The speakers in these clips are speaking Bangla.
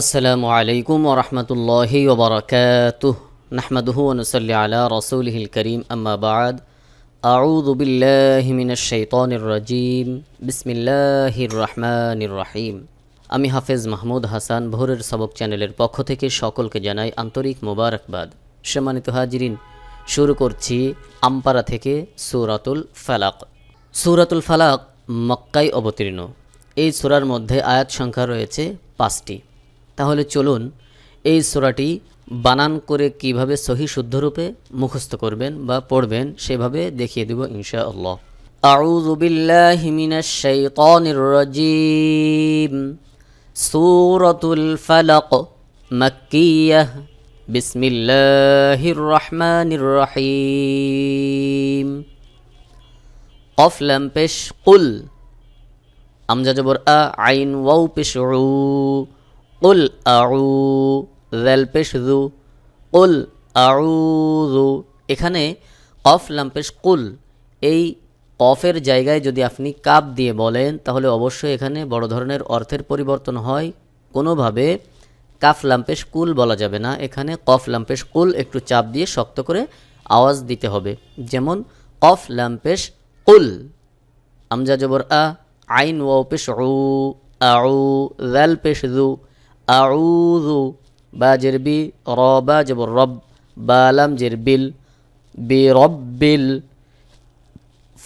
আসসালামু আলাইকুম ওরহমতুল্লাহি ওবরাকাতুহ নাহমাদুহু ওনসল্লি আলা রসুলহিল করিম, আম্মা বাদ। আউযু বিল্লাহি মিনাশ শাইতানির রাজিম। বিসমিল্লাহির রহমানির রহিম। আমি হাফেজ মাহমুদ হাসান, ভোরের সবক চ্যানেলের পক্ষ থেকে সকলকে জানাই আন্তরিক মোবারকবাদ। সম্মানিত হাজিরিন, শুরু করছি আমপারা থেকে সূরাতুল ফালাক। সূরাতুল ফালাক মক্কায় অবতীর্ণ। এই সূরার মধ্যে আয়াত সংখ্যা রয়েছে পাঁচটি। তাহলে চলুন এই সূরাটি বানান করে কীভাবে সহি শুদ্ধরূপে মুখস্থ করবেন বা পড়বেন সেভাবে দেখিয়ে দেব ইনশাআল্লাহ। আউযু বিল্লাহি মিনাশ শাইতানির রাজিম। সূরাতুল ফালাক মাক্কিয়াহ বিসমিল্লাহির রহমানির রহিম। কফ, লাম, পেশ, কুল। আমজা, জবর, আ, আইন, ওয়াও পেশ উ কুল আউ জেল পেশ কুল আউযু এখানে কফ লাম পেশ কুল এই কফের জায়গায় যদি আপনি কাপ দিয়ে বলেন, তাহলে অবশ্যই এখানে বড় ধরনের অর্থের পরিবর্তন হয়। কোনোভাবে কাফ লাম্পেশ কুল বলা যাবে না। এখানে কফ লাম্পেশ কুল একটু চাপ দিয়ে শক্ত করে আওয়াজ দিতে হবে। যেমন, কফ লাম্পেশ কুল। আমজা জবর আ, আইন ওয়াও পেশ উ আউ জাল পেশ জু আউযু বা জের বি, র জবর রব, বা লাম জের বিল, বি রব্বিল,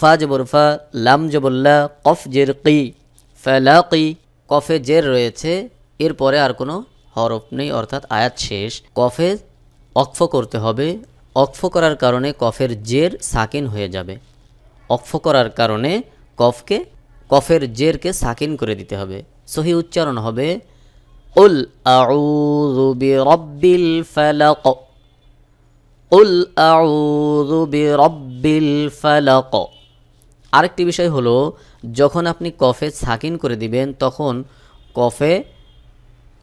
ফা জবর ফা, লাম জবল্লা কফ জের কি ফালাকি কফে জের রয়েছে। এরপরে আর কোনো হরফ নেই, অর্থাৎ আয়াত শেষ। কফে অক্ফ করতে হবে। অক্ফ করার কারণে কফের জের সাকিন হয়ে যাবে। অক্ফ করার কারণে কফকে, কফের জেরকে সাকিন করে দিতে হবে। সহি উচ্চারণ হবে উল আউযু বিরাব্বিল ফালাক উল আউযু বিরাব্বিল ফালাক আরেকটি বিষয় হলো, যখন আপনি কফে সাকিন করে দিবেন, তখন কফে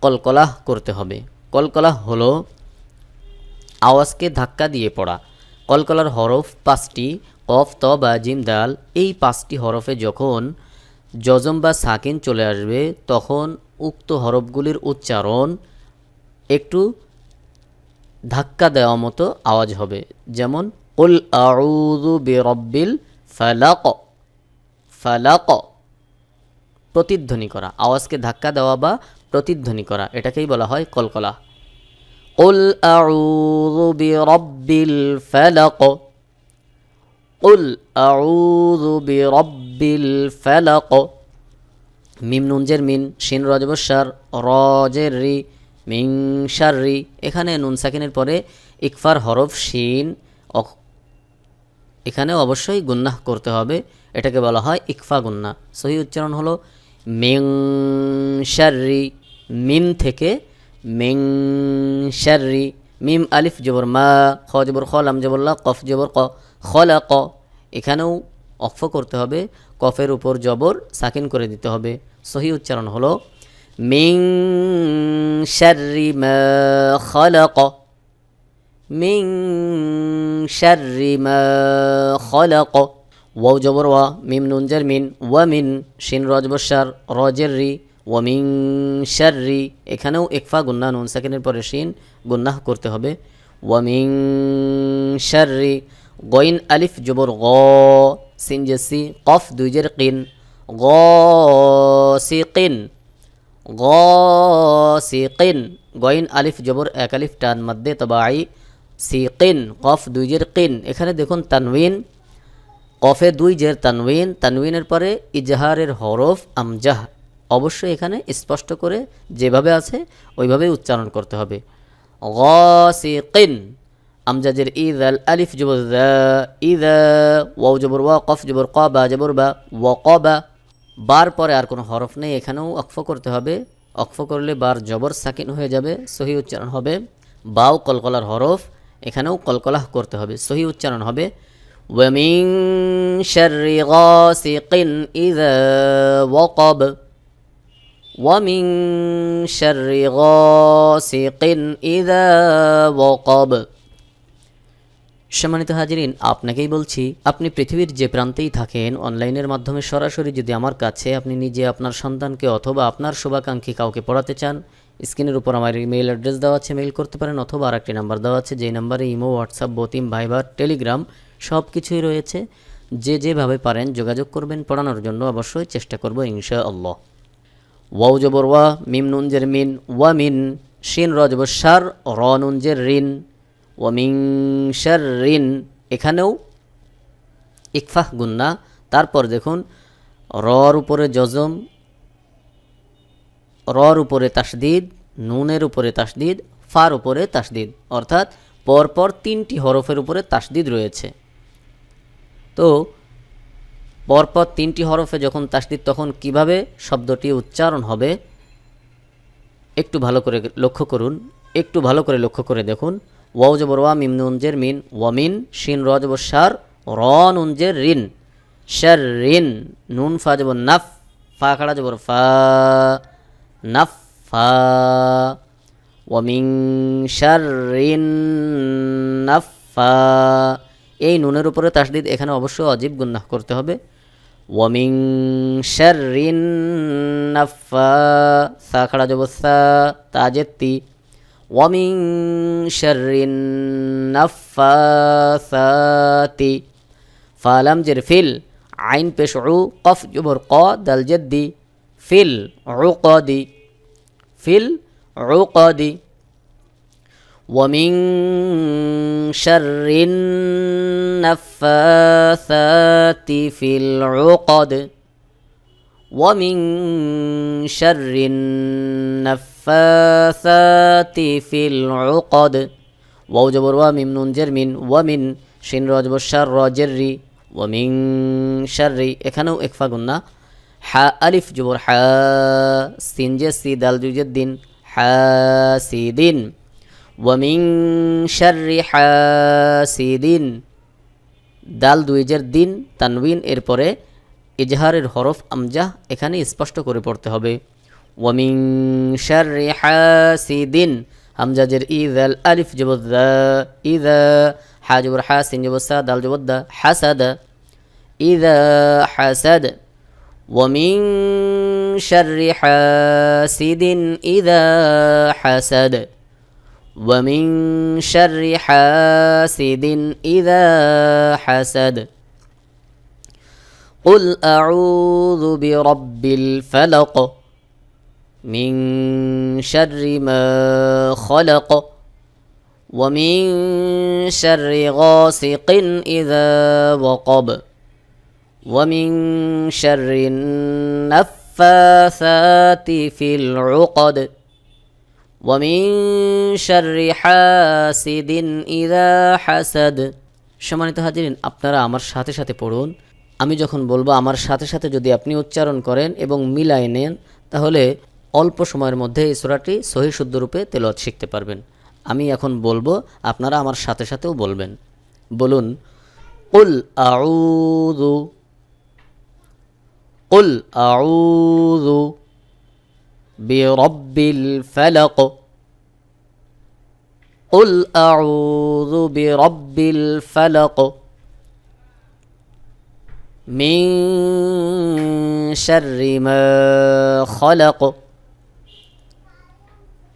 কলকলাহ করতে হবে। কলকলাহ হলো আওয়াজকে ধাক্কা দিয়ে পড়া। কলকলার হরফ পাঁচটি, কফ, ত, বা জিম এই পাঁচটি হরফে যখন যজম বা সাকিন চলে আসবে, তখন উক্ত হরফগুলির উচ্চারণ একটু ধাক্কা দেওয়া মতো আওয়াজ হবে। যেমন, উল আউযু বিরব্বিল ফালাক ফালাক। প্রতিধ্বনি করা। আওয়াজকে ধাক্কা দেওয়া বা প্রতিধ্বনি করা, এটাকেই বলা হয় কলকলা। উল আউযু বিরব্বিল ফালাক উল আউযু বিরব্বিল ফালাক মিম নুনজের মিন, শিন রজবসার রজের রি মিং রি। এখানে নুন সাকিনের পরে ইকফার হরফ অক- এখানে অবশ্যই গুন্নাহ করতে হবে। এটাকে বলা হয় ইকফা গুন্না সহি উচ্চারণ হলো মিং শাররি মিম থেকে মিং শাররি মিম আলিফ জবর মা, খ জবর খ, লাম জবর জবরলা কফ জবর ক খলা ক এখানেও অক্ফ করতে হবে, কফের উপর জবর সাকিন করে দিতে হবে। সহি উচ্চারণ হলো, মিং শাররি মা খলাক। মিং শাররি মা খলাক। ওয়াও জবর ওয়া, মিম নুন জার মিন, ওয়া মিন শিন রজবসার রজের রি ওয়া মিং শাররি। এখানেও একফা গুন্না নুন সেকেন্ডের পরে শিন গুন্নাহ করতে হবে। ওয়া মিং শাররি, গইন আলিফ জবর গ। সিন কফ দুই জের কিন। গ সি কিন গসিকিন। গইন, আলিফ, জবর, এক আলিফ, টান মধ্যে তবাই সিকিন, কফ দুই জের কিন। এখানে দেখুন তানউইন কফে দুই জের তানউইন তানউইনের পরে ইজহারের হরফ আমজাহ। অবশ্যই এখানে স্পষ্ট করে যেভাবে আছে, ওইভাবেই উচ্চারণ করতে হবে। গসিকিন। আমজাজের ঈদ আল আলিফ জবর ঈদ ওয়াও জবর ওয়া, কফ জবর ক, বা জবর বা, ওয়া ক, বা। বার পরে আর কোনো হরফ নেই, এখানেও অক্ফ করতে হবে। অক্ফ করলে বার জবর সাকিন হয়ে যাবে, সহি উচ্চারণ হবে। বাও কলকলার হরফ, এখানেও কলকলাহ করতে হবে, সহি উচ্চারণ হবে। ওয়ামিং শাররি গাসিকিন ইযা ওয়াকাব। ওয়ামিং শাররি গাসিকিন ইযা ওয়াকাব। সম্মানিত হাজিরিন, আপনাকেই বলছি, আপনি পৃথিবীর যে প্রান্তেই থাকেন, অনলাইনের মাধ্যমে সরাসরি যদি আমার কাছে আপনি নিজে আপনার সন্তানকে অথবা আপনার শুভাকাঙ্ক্ষী কাউকে পড়াতে চান, স্ক্রিনের উপর আমার ইমেইল অ্যাড্রেস দেওয়া আছে, মেইল করতে পারেন অথবা আরেকটি নাম্বার দেওয়া আছে, যেই নাম্বারে ইমো, হোয়াটসঅ্যাপ বতিম ভাইবার, টেলিগ্রাম সব কিছুই রয়েছে। যে যেভাবে পারেন যোগাযোগ করবেন, পড়ানোর জন্য অবশ্যই চেষ্টা করব ইনশা আল্লাহ ওয়াও জবর ওয়া, মিম নুন জের মিন, ওয়া মিন, শিন র জবর সার, র নুন জের রিন ওয়া মিং রিন এখানেও ইকফাহ গুন্না। তারপর দেখুন, রর উপরে জজম, রর উপরে তাসদিদ, নুনের উপরে তাসদিদ, ফার উপরে তাসদিদ। অর্থাৎ পরপর তিনটি হরফের উপরে তাসদিদ রয়েছে। তো, পরপর তিনটি হরফে যখন তাসদিদ, তখন কীভাবে শব্দটি উচ্চারণ হবে? একটু ভালো করে লক্ষ্য করুন, একটু ভালো করে লক্ষ্য করে দেখুন। ওয়াও জবর ওয়া মিম নুনজের মিন ওয়ামিন শিন র জবর সার র নুনজের রিন। শার রিন, নুন ফা জবর নাফ, ফা খাড়া জবর ফা, নাফ ফা। ওয়ামিং শার রিন, নাফা এই নুনের উপরে তাসদিদ এখানে অবশ্যই অজীব গুন্নাহ করতে হবে। ওয়ামিং শাররিন নাফা সা খাড়া জবসা তাজেত্তি ومن شر النفاثات. فلم جر فل عين بشعو قف جبر قا دل جدي فل عقدي فل عقدي ومن شر النفاثات في العقد ومن شر النفاثات في العقد واو جبر وميم نون جر من ومن শিন রজব শার রজেরি ওমিং শাররি এখানেও একফা গুন্না হা আলিফ জবর হা সিন জে সি দাল জুজের দিন হা সি দিন ওয়ামিং শাররি হাসিদিন দাল দুইজের দিন তানবিন এরপরে ইজহারের হরফ আমজাহ এখানে স্পষ্ট করে পড়তে হবে ومن شر حاسد. همزة جر إذا الألف جب الذا إذا حاجب الحاسد جب الساد جب الدا حسد. إذا حسد. ومن شر حاسد إذا حسد. ومن شر حاسد إذا حسد. قل أعوذ برب الفلق. من شر ما خلق ومن شر غاسق إذا وقب ومن شر النفاثات في العقد ومن شر حاسد إذا حسد সম্মানিত হাজিরিন আপনারা আমার সাথে সাথে পড়ুন আমি যখন বলবো আমার সাথে সাথে যদি আপনি উচ্চারণ করেন এবং মিলাই নেন তাহলে অল্প সময়ের মধ্যে এই সোরাটি সহি শুদ্ধরূপে তেলত শিখতে পারবেন। আমি এখন বলব, আপনারা আমার সাথে সাথেও বলবেন। বলুন, উল আউদু উল আউদু বিরব্বিল ফেলক, উল আউযু বিরব্বিল ফেলক মি শরিম খলক।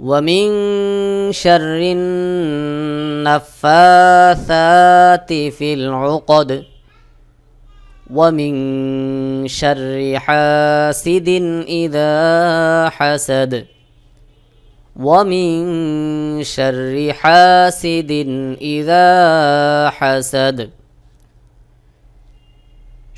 ومن شر النفاثات في العقد ومن شر حاسد إذا حسد ومن شر حاسد إذا حسد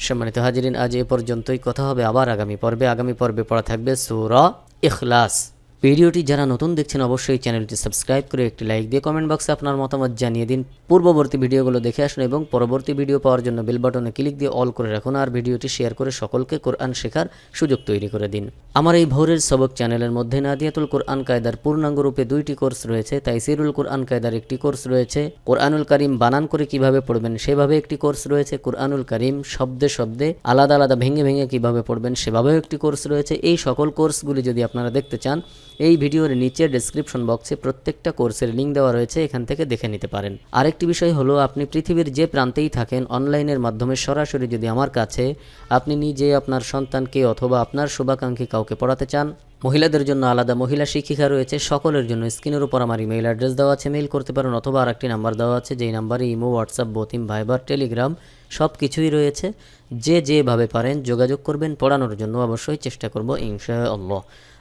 সম্মানিত হাজিরিন আজ এ পর্যন্তই কথা হবে আবার আগামী পর্বে আগামী পর্বে পড়া থাকবে সূরা ইখলাস ভিডিওটি যারা নতুন দেখছেন, অবশ্যই চ্যানেলটি সাবস্ক্রাইব করে একটি লাইক দিয়ে কমেন্ট বক্সে আপনার মতামত জানিয়ে দিন। পূর্ববর্তী ভিডিওগুলো দেখে আসুন এবং পরবর্তী ভিডিও পাওয়ার জন্য বেল বাটনে ক্লিক দিয়ে অল করে রাখুন আর ভিডিওটি শেয়ার করে সকলকে কোরআন শেখার সুযোগ তৈরি করে দিন। আমার এই ভোরের সবক চ্যানেলের মধ্যে নাদিয়াতুল কোরআন কায়দার পূর্ণাঙ্গ রূপে দুইটি কোর্স রয়েছে তাই সিরুল কোরআন কায়দার একটি কোর্স রয়েছে, কোরআনুল করিম বানান করে কীভাবে পড়বেন সেভাবে একটি কোর্স রয়েছে, কোরআনুল করিম শব্দে শব্দে আলাদা আলাদা ভেঙে ভেঙে কীভাবে পড়বেন সেভাবেও একটি কোর্স রয়েছে। এই সকল কোর্সগুলি যদি আপনারা দেখতে চান এই ভিডিওর নিচে ডেসক্রিপশন বক্সে প্রত্যেকটা কোর্সের লিঙ্ক দেওয়া রয়েছে, এখান থেকে দেখে নিতে পারেন। আরেকটি বিষয় হলো, আপনি পৃথিবীর যে প্রান্তেই থাকেন অনলাইনের মাধ্যমে সরাসরি যদি আমার কাছে আপনি নিজে আপনার সন্তানকে অথবা আপনার শুভাকাঙ্ক্ষী কাউকে পড়াতে চান মহিলাদের জন্য আলাদা মহিলা শিক্ষিকা রয়েছে, সকলের জন্য। স্ক্রিনের উপর আমার ইমেইল অ্যাড্রেস দেওয়া আছে, মেইল করতে পারেন অথবা আরেকটি নাম্বার দেওয়া আছে, যেই নাম্বারে ইমো, হোয়াটসঅ্যাপ, বতিম, ভাইবার, টেলিগ্রাম সব কিছুই রয়েছে। যে যেভাবে পারেন যোগাযোগ করবেন, পড়ানোর জন্য অবশ্যই চেষ্টা করব ইনশা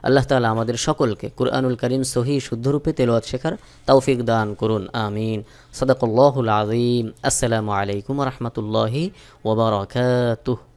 আল্লাহ তাআলা আমাদের সকলকে কুরআনুল করিম সহি শুদ্ধরূপে তেলাওয়াত শেখার তৌফিক দান করুন, আমিন। সদাকল্লাহুল আযীম। আসসালামু আলাইকুম রহমতুল্লাহি ওবরাকাতুহ